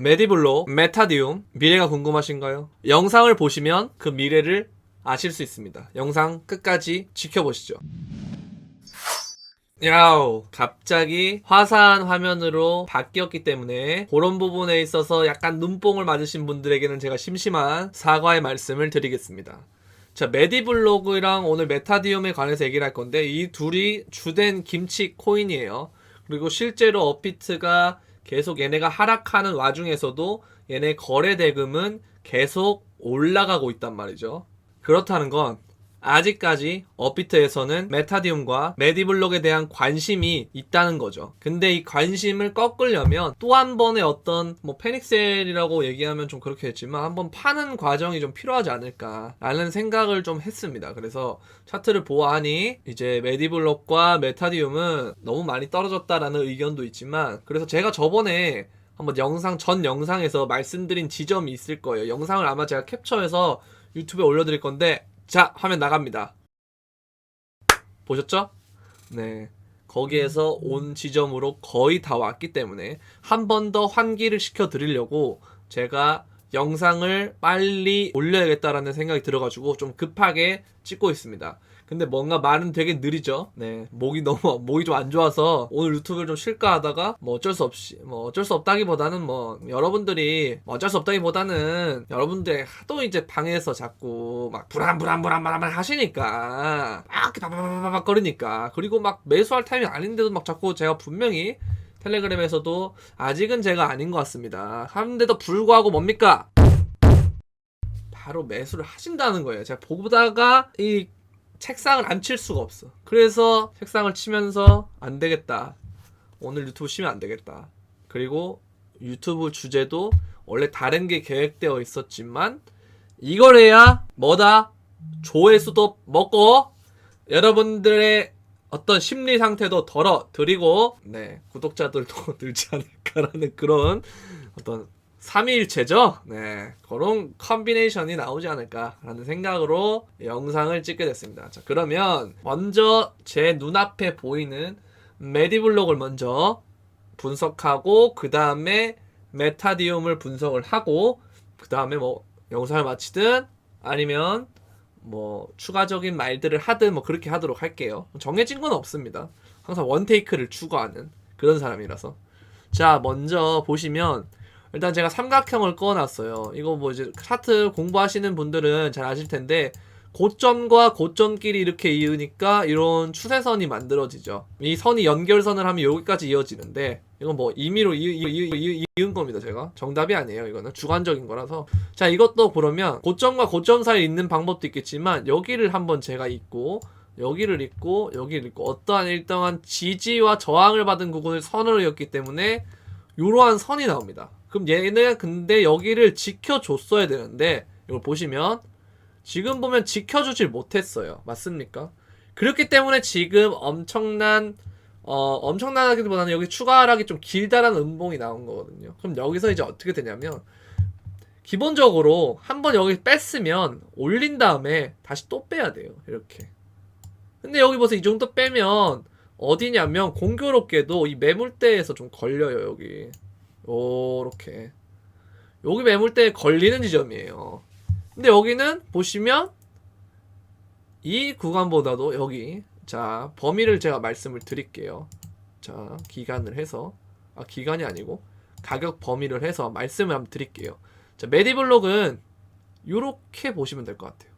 메디블로, 메타디움, 미래가 궁금하신가요? 영상을 보시면 그 미래를 아실 수 있습니다. 영상 끝까지 지켜보시죠. 야우 갑자기 화사한 화면으로 바뀌었기 때문에 그런 부분에 있어서 약간 눈뽕을 맞으신 분들에게는 제가 심심한 사과의 말씀을 드리겠습니다. 자 메디블로그랑 오늘 메타디움에 관해서 얘기를 할 건데 이 둘이 주된 김치 코인이에요. 그리고 실제로 업비트가 계속 얘네가 하락하는 와중에서도 얘네 거래 대금은 계속 올라가고 있단 말이죠. 그렇다는 건 아직까지 업비트에서는 메타디움과 메디블록에 대한 관심이 있다는 거죠. 근데 이 관심을 꺾으려면 또 한 번의 어떤 뭐 패닉셀이라고 얘기하면 좀 그렇게 했지만 한번 파는 과정이 좀 필요하지 않을까라는 생각을 좀 했습니다. 그래서 차트를 보아하니 이제 메디블록과 메타디움은 너무 많이 떨어졌다라는 의견도 있지만 그래서 제가 저번에 한번 영상 전 영상에서 말씀드린 지점이 있을 거예요. 영상을 아마 제가 캡처해서 유튜브에 올려드릴 건데 자 화면 나갑니다. 보셨죠? 네. 거기에서 온 지점으로 거의 다 왔기 때문에 한 번 더 환기를 시켜 드리려고 제가 영상을 빨리 올려야겠다라는 생각이 들어가지고 좀 급하게 찍고 있습니다. 근데 뭔가 말은 되게 느리죠. 네. 목이 너무, 목이 좀 안 좋아서 오늘 유튜브를 좀 쉴까 하다가 뭐 어쩔 수 없이, 뭐 어쩔 수 없다기보다는 뭐 여러분들이 뭐 어쩔 수 없다기보다는 여러분들 하도 이제 방에서 자꾸 막 불안불안불안불안 하시니까 막 이렇게 바바바바박 거리니까 그리고 막 매수할 타이밍 아닌데도 막 자꾸 제가 분명히 텔레그램에서도 아직은 제가 아닌 것 같습니다. 하는데도 불구하고 뭡니까? 바로 매수를 하신다는 거예요. 제가 보다가 이 책상을 안 칠 수가 없어. 그래서 책상을 치면서 안 되겠다. 오늘 유튜브 쉬면 안 되겠다. 그리고 유튜브 주제도 원래 다른 게 계획되어 있었지만 이걸 해야 뭐다? 조회수도 먹고 여러분들의 어떤 심리 상태도 덜어 드리고 네 구독자들도 늘지 않을까라는 그런 어떤 삼위일체죠. 네 그런 컨비네이션이 나오지 않을까라는 생각으로 영상을 찍게 됐습니다. 자 그러면 먼저 제 눈앞에 보이는 메디블록을 먼저 분석하고 그 다음에 메타디움을 분석을 하고 그 다음에 뭐 영상을 마치든 아니면 뭐 추가적인 말들을 하든 뭐 그렇게 하도록 할게요. 정해진 건 없습니다. 항상 원테이크를 추구하는 그런 사람이라서. 자, 먼저 보시면 일단 제가 삼각형을 꺼놨어요. 이거 뭐 이제 차트 공부하시는 분들은 잘 아실 텐데 고점과 고점끼리 이렇게 이으니까 이런 추세선이 만들어지죠. 이 선이 연결선을 하면 여기까지 이어지는데 이건 뭐 임의로 이은 겁니다. 제가 정답이 아니에요. 이거는 주관적인 거라서 자 이것도 보려면 고점과 고점 사이에 있는 방법도 있겠지만 여기를 한번 제가 있고 여기를 있고 여기를 있고 어떠한 일정한 지지와 저항을 받은 부분을 선으로 이었기 때문에 이러한 선이 나옵니다. 그럼 얘는 근데 여기를 지켜줬어야 되는데 이걸 보시면 지금 보면 지켜주질 못했어요. 맞습니까? 그렇기 때문에 지금 엄청난 어 엄청나기보다는 여기 추가 하락이 좀 길다라는 음봉이 나온 거거든요. 그럼 여기서 이제 어떻게 되냐면 기본적으로 한 번 여기 뺐으면 올린 다음에 다시 또 빼야 돼요. 이렇게. 근데 여기 보세요. 이 정도 빼면 어디냐면 공교롭게도 이 매물대에서 좀 걸려요. 여기. 요렇게. 여기 매물대에 걸리는 지점이에요. 근데 여기는 보시면 이 구간보다도 여기 자 범위를 제가 말씀을 드릴게요. 자 기간을 해서 아 기간이 아니고 가격 범위를 해서 말씀을 한번 드릴게요. 자 메디블록은 요렇게 보시면 될 것 같아요.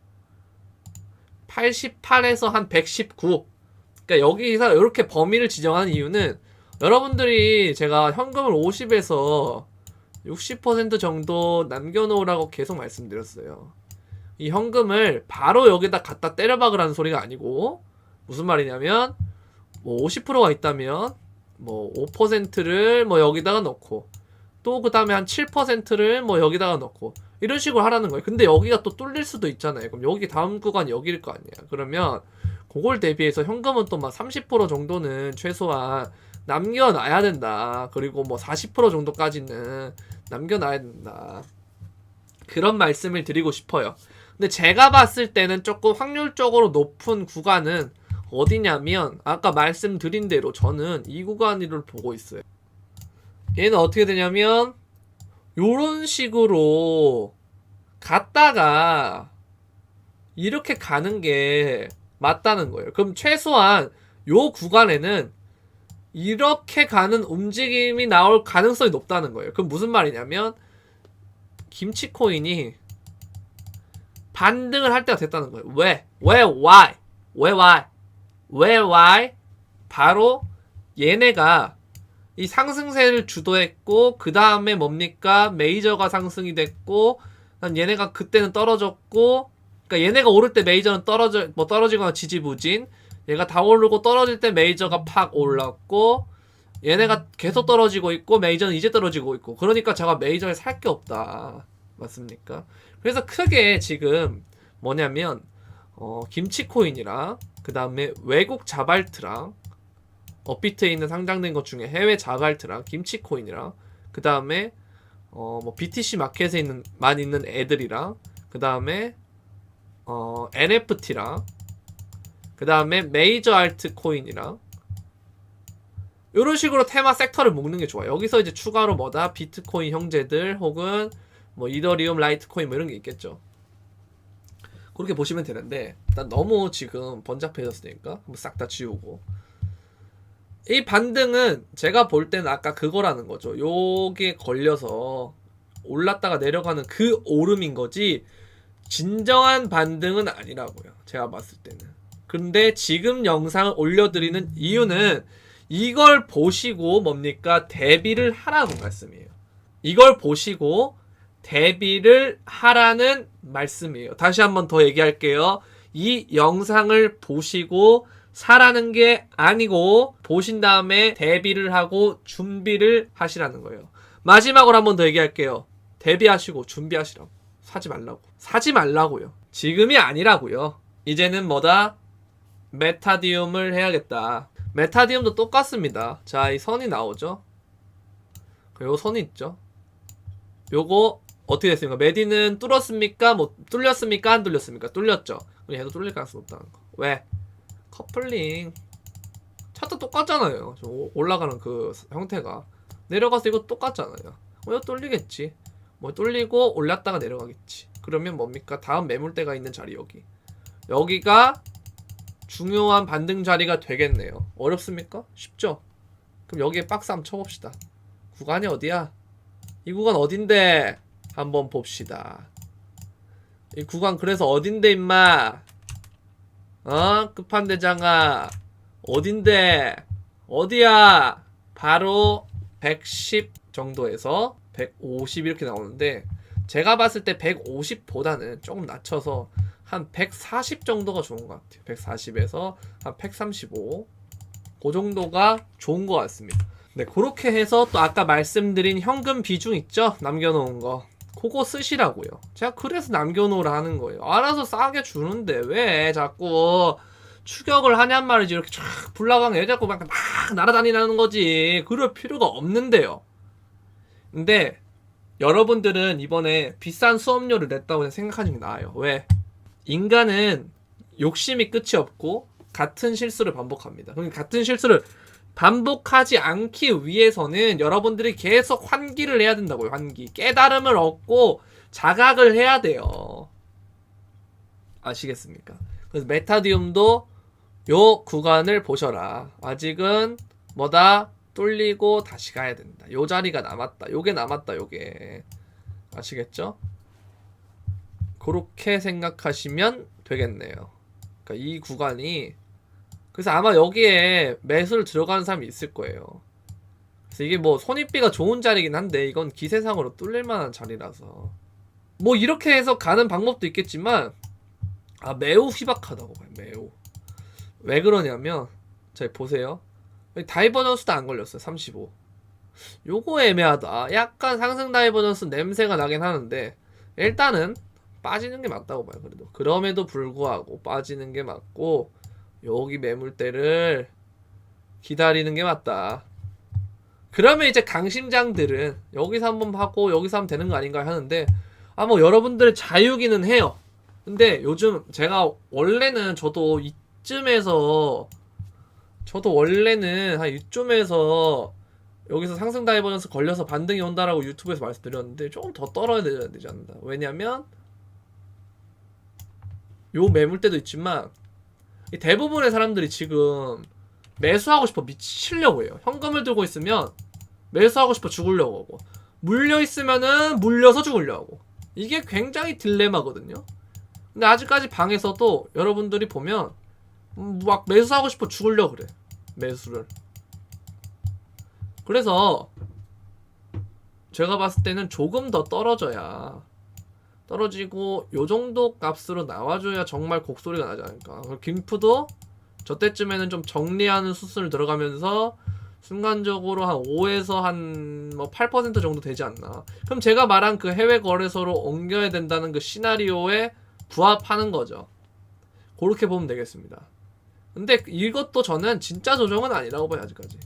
88에서 한 119. 그러니까 여기서 이렇게 범위를 지정하는 이유는 여러분들이 제가 현금을 50에서 60% 정도 남겨놓으라고 계속 말씀드렸어요. 이 현금을 바로 여기다 갖다 때려박으라는 소리가 아니고 무슨 말이냐면 뭐 50%가 있다면 뭐 5%를 뭐 여기다가 넣고 또 그 다음에 한 7%를 뭐 여기다가 넣고 이런 식으로 하라는 거예요. 근데 여기가 또 뚫릴 수도 있잖아요. 그럼 여기 다음 구간이 여기일 거 아니야. 그러면 그걸 대비해서 현금은 또 막 30% 정도는 최소한 남겨놔야 된다. 그리고 뭐 40% 정도까지는 남겨놔야 된다. 그런 말씀을 드리고 싶어요. 근데 제가 봤을 때는 조금 확률적으로 높은 구간은 어디냐면 아까 말씀드린 대로 저는 이 구간을 보고 있어요. 얘는 어떻게 되냐면 요런 식으로 갔다가 이렇게 가는 게 맞다는 거예요. 그럼 최소한 요 구간에는 이렇게 가는 움직임이 나올 가능성이 높다는 거예요. 그럼 무슨 말이냐면 김치 코인이 반등을 할 때가 됐다는 거예요. 왜? 왜 why? 왜 why? 왜 why? 바로 얘네가 이 상승세를 주도했고 그 다음에 뭡니까 메이저가 상승이 됐고 난 얘네가 그때는 떨어졌고 그러니까 얘네가 오를 때 메이저는 떨어져 뭐 떨어지거나 지지부진 얘가 다 오르고 떨어질 때 메이저가 팍 올랐고 얘네가 계속 떨어지고 있고 메이저는 이제 떨어지고 있고 그러니까 제가 메이저에 살 게 없다 맞습니까? 그래서 크게 지금 뭐냐면 어, 김치코인이랑 그 다음에 외국 자발트랑 업비트에 있는 상장된 것 중에 해외 자발트랑 김치코인이랑 그 다음에 어, 뭐 BTC 마켓에 있는 만 있는 애들이랑 그 다음에 어, NFT랑 그 다음에 메이저 알트 코인이랑 이런 식으로 테마 섹터를 묶는 게 좋아요. 여기서 이제 추가로 뭐다 비트코인 형제들 혹은 뭐 이더리움, 라이트코인 뭐 이런 게 있겠죠. 그렇게 보시면 되는데 일단 너무 지금 번잡해졌으니까 한번 싹 다 지우고 이 반등은 제가 볼 때는 아까 그거라는 거죠. 요게 걸려서 올랐다가 내려가는 그 오름인 거지 진정한 반등은 아니라고요. 제가 봤을 때는. 근데 지금 영상을 올려드리는 이유는 이걸 보시고 뭡니까 대비를 하라는 말씀이에요. 이걸 보시고 대비를 하라는 말씀이에요. 다시 한번 더 얘기할게요. 이 영상을 보시고 사라는 게 아니고 보신 다음에 대비를 하고 준비를 하시라는 거예요. 마지막으로 한 번 더 얘기할게요. 대비하시고 준비하시라고. 사지 말라고. 사지 말라고요. 지금이 아니라고요. 이제는 뭐다? 메타디움을 해야겠다. 메타디움도 똑같습니다. 자, 이 선이 나오죠? 그리고 선이 있죠? 요거 어떻게 됐습니까? 메디는 뚫었습니까? 뭐 뚫렸습니까? 안 뚫렸습니까? 뚫렸죠. 우리 얘도 뚫릴 가능성 없다는 거. 왜? 커플링 차트 똑같잖아요. 올라가는 그 형태가 내려가서 이거 똑같잖아요. 어, 이거 뚫리겠지. 뭐 뚫리고 올랐다가 내려가겠지. 그러면 뭡니까? 다음 매물대가 있는 자리 여기. 여기가 중요한 반등 자리가 되겠네요. 어렵습니까? 쉽죠? 그럼 여기에 박스 한번 쳐봅시다. 구간이 어디야? 이 구간 어딘데? 한번 봅시다. 이 구간 그래서 어딘데 임마? 어? 끝판대장아 어딘데? 어디야? 바로 110 정도에서 150 이렇게 나오는데 제가 봤을 때 150보다는 조금 낮춰서 한 140 정도가 좋은 것 같아요. 140에서 한 135. 그 정도가 좋은 것 같습니다. 네, 그렇게 해서 또 아까 말씀드린 현금 비중 있죠? 남겨놓은 거. 그거 쓰시라고요. 제가 그래서 남겨놓으라 하는 거예요. 알아서 싸게 주는데 왜 자꾸 추격을 하냔 말이지. 이렇게 쫙 불나방에 왜 자꾸 막, 막 날아다니라는 거지. 그럴 필요가 없는데요. 근데 여러분들은 이번에 비싼 수업료를 냈다고 생각하는 게 나아요. 왜? 인간은 욕심이 끝이 없고 같은 실수를 반복합니다. 그럼 같은 실수를 반복하지 않기 위해서는 여러분들이 계속 환기를 해야 된다고요. 환기. 깨달음을 얻고 자각을 해야 돼요. 아시겠습니까? 그래서 메타디움도 요 구간을 보셔라. 아직은 뭐다? 뚫리고 다시 가야 된다. 요 자리가 남았다. 요게 남았다. 요게. 아시겠죠? 그렇게 생각하시면 되겠네요. 그러니까 이 구간이 그래서 아마 여기에 매수를 들어가는 사람이 있을 거예요. 그래서 이게 뭐 손익비가 좋은 자리긴 한데 이건 기세상으로 뚫릴 만한 자리라서 뭐 이렇게 해서 가는 방법도 있겠지만 아 매우 희박하다고 봐요. 매우 왜 그러냐면 자 보세요. 여기 다이버전스도 안 걸렸어요. 35. 요거 애매하다. 약간 상승 다이버전스 냄새가 나긴 하는데 일단은 빠지는 게 맞다고 봐요. 그래도 그럼에도 불구하고 빠지는 게 맞고 여기 매물대를 기다리는 게 맞다. 그러면 이제 강심장들은 여기서 한번 하고 여기서 하면 되는 거 아닌가 하는데 아 뭐 여러분들의 자유기는 해요. 근데 요즘 제가 원래는 저도 이쯤에서 저도 원래는 한 이쯤에서 여기서 상승 다이버전스 걸려서 반등이 온다라고 유튜브에서 말씀드렸는데 조금 더 떨어야 되지 않나 왜냐면 요 매물대도 있지만 이 대부분의 사람들이 지금 매수하고 싶어 미치려고 해요. 현금을 들고 있으면 매수하고 싶어 죽으려고 하고 물려 있으면은 물려서 죽으려고 하고. 이게 굉장히 딜레마거든요. 근데 아직까지 방에서도 여러분들이 보면 음, 막 매수하고 싶어 죽으려고 그래 매수를. 그래서 제가 봤을 때는 조금 더 떨어져야 떨어지고 요 정도 값으로 나와줘야 정말 곡소리가 나지 않을까. 김프도 저 때쯤에는 좀 정리하는 수순을 들어가면서 순간적으로 한 5에서 한 뭐 8% 정도 되지 않나. 그럼 제가 말한 그 해외 거래소로 옮겨야 된다는 그 시나리오에 부합하는 거죠. 그렇게 보면 되겠습니다. 근데 이것도 저는 진짜 조정은 아니라고 봐요 아직까지.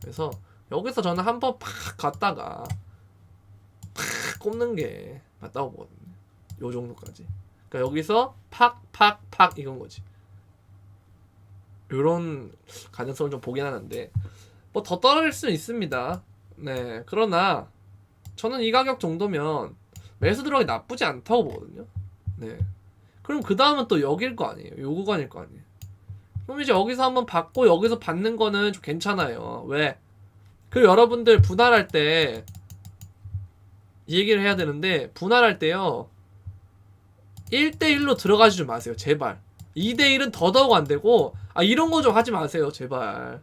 그래서 여기서 저는 한번 팍 갔다가 팍 꼽는 게 맞다고 보거든요 요 정도까지. 그러니까 여기서 팍팍팍 이건 거지. 요런 가능성을 좀 보긴 하는데 뭐 더 떨어질 수는 있습니다. 네 그러나 저는 이 가격 정도면 매수 들어가기 나쁘지 않다고 보거든요. 네. 그럼 그 다음은 또 여길 거 아니에요. 요 구간일 거 아니에요. 그럼 이제 여기서 한번 받고 여기서 받는 거는 좀 괜찮아요. 왜? 그리고 여러분들 분할할 때 이 얘기를 해야 되는데 분할할 때요 1대1로 들어가지 좀 마세요 제발. 2대1은 더더욱 안 되고 아 이런 거 좀 하지 마세요 제발.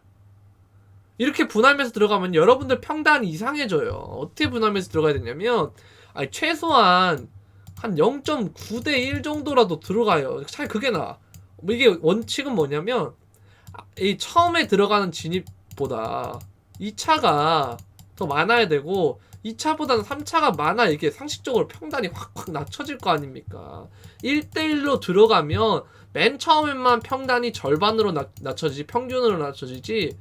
이렇게 분할매수 들어가면 여러분들 평단이 이상해져요. 어떻게 분할매수 들어가야 되냐면 아니 최소한 한 0.9대 1 정도라도 들어가요. 차라리 그게 나아. 뭐 이게 원칙은 뭐냐면 아, 이 처음에 들어가는 진입보다 2차가 더 많아야 되고 2차보다는 3차가 많아. 이게 상식적으로 평단이 확확 낮춰질 거 아닙니까? 1대1로 들어가면 맨 처음에만 평단이 절반으로 낮, 낮춰지지 평균으로 낮춰지지.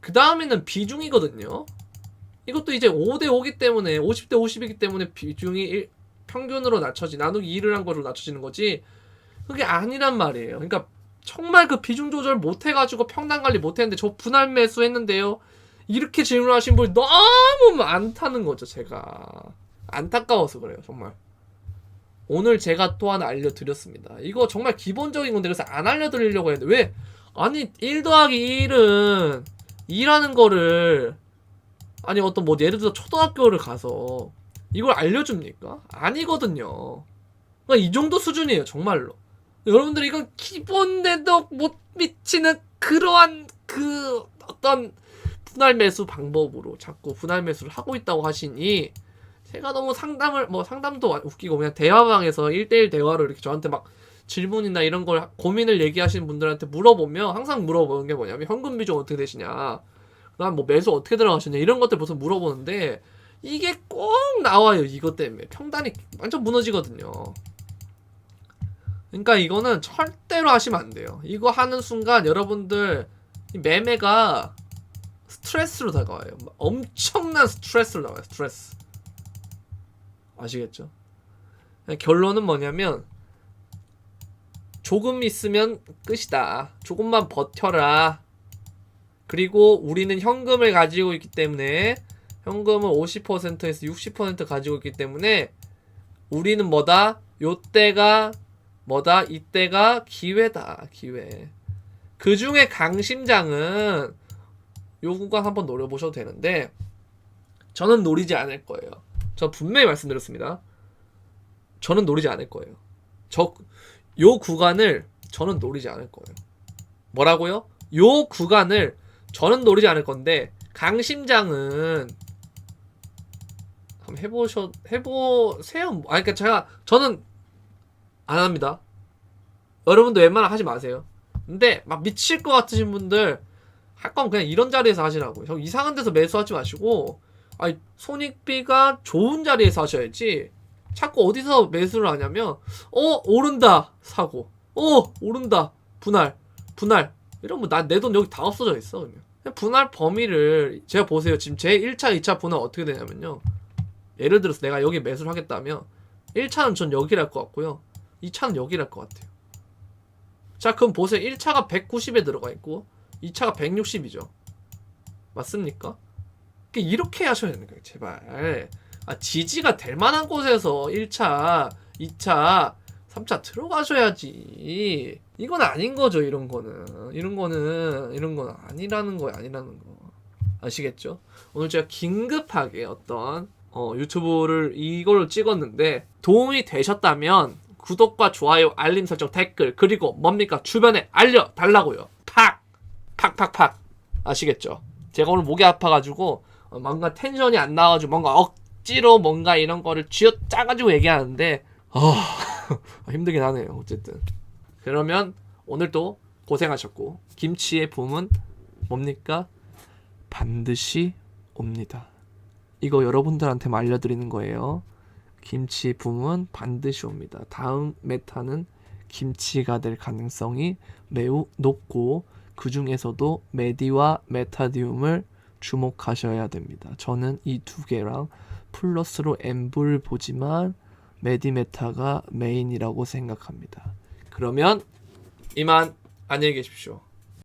그 다음에는 비중이거든요. 이것도 이제 5대 5기 때문에 50대 50이기 때문에 비중이 일- 평균으로 낮춰지 나누기 2를 한 거로 낮춰지는 거지. 그게 아니란 말이에요. 그러니까 정말 그 비중 조절 못 해가지고 평단 관리 못 했는데 저 분할 매수 했는데요 이렇게 질문하신 분이 너무 많다는 거죠 제가. 안타까워서 그래요 정말. 오늘 제가 또 하나 알려드렸습니다. 이거 정말 기본적인 건데 그래서 안 알려드리려고 했는데 왜? 아니 1 더하기 1은 2라는 거를 아니 어떤 뭐 예를 들어 초등학교를 가서 이걸 알려줍니까? 아니거든요. 그러니까 이 정도 수준이에요 정말로. 여러분들 이건 기본에도 못 미치는 그러한 그 어떤 분할 매수 방법으로 자꾸 분할 매수를 하고 있다고 하시니 제가 너무 상담을 뭐 상담도 웃기고 그냥 대화방에서 1대1 대화로 이렇게 저한테 막 질문이나 이런 걸 하- 고민을 얘기하시는 분들한테 물어보면 항상 물어보는 게 뭐냐면 현금 비중 어떻게 되시냐 그다음 뭐 매수 어떻게 들어가시냐 이런 것들 보통 물어보는데 이게 꼭 나와요 이것 때문에. 평단이 완전 무너지거든요. 그러니까 이거는 절대로 하시면 안 돼요. 이거 하는 순간 여러분들 이 매매가 스트레스로 다가와요 엄청난 스트레스로 나와요 스트레스 아시겠죠 결론은 뭐냐면 조금 있으면 끝이다. 조금만 버텨라. 그리고 우리는 현금을 가지고 있기 때문에 현금은 50%에서 60% 가지고 있기 때문에 우리는 뭐다? 요때가 뭐다? 이때가 기회다. 기회. 그 중에 강심장은 요 구간 한번 노려보셔도 되는데 저는 노리지 않을 거예요. 저 분명히 말씀드렸습니다. 저는 노리지 않을 거예요. 저 요 구간을 저는 노리지 않을 거예요. 뭐라고요? 요 구간을 저는 노리지 않을 건데 강심장은 한번 해보셔 해보세요. 아 그러니까 제가 저는 안 합니다. 여러분도 웬만하면 하지 마세요. 근데 막 미칠 것 같으신 분들 할 거면 그냥 이런 자리에서 하시라고. 요. 이상한 데서 매수하지 마시고 아니 손익비가 좋은 자리에서 하셔야지. 자꾸 어디서 매수를 하냐면 어 오른다 사고 어 오른다 분할 분할. 이러면 난내 돈 여기 다 없어져 있어 그냥. 분할 범위를 제가 보세요. 지금 제 1차 2차 분할 어떻게 되냐면요. 예를 들어서 내가 여기 매수를 하겠다면 1차는 전 여기랄 것 같고요. 2차는 여기랄 것 같아요. 자 그럼 보세요. 1차가 190에 들어가 있고 2차가 160이죠 맞습니까? 이렇게 하셔야 되는 거예요, 제발. 아, 지지가 될 만한 곳에서 1차, 2차, 3차 들어가셔야지. 이건 아닌 거죠, 이런 거는. 이런 거는, 이런 건 아니라는 거예요, 아니라는 거. 아시겠죠? 오늘 제가 긴급하게 어떤 어, 유튜브를 이걸로 찍었는데 도움이 되셨다면 구독과 좋아요, 알림 설정, 댓글 그리고 뭡니까 주변에 알려 달라고요. 팍, 팍팍팍 아시겠죠? 제가 오늘 목이 아파가지고 어, 뭔가 텐션이 안 나와가지고 뭔가 억지로 뭔가 이런 거를 쥐어 짜가지고 얘기하는데 아 힘들긴 하네요. 어쨌든 그러면 오늘도 고생하셨고 김치의 봄은 뭡니까? 반드시 옵니다. 이거 여러분들한테만 알려드리는 거예요. 김치 붐은 반드시 옵니다. 다음 메타는 김치가 될 가능성이 매우 높고 그 중에서도 메디와 메타디움을 주목하셔야 됩니다. 저는 이 두 개랑 플러스로 엠블 보지만 메디메타가 메인이라고 생각합니다. 그러면 이만 안녕히 계십시오.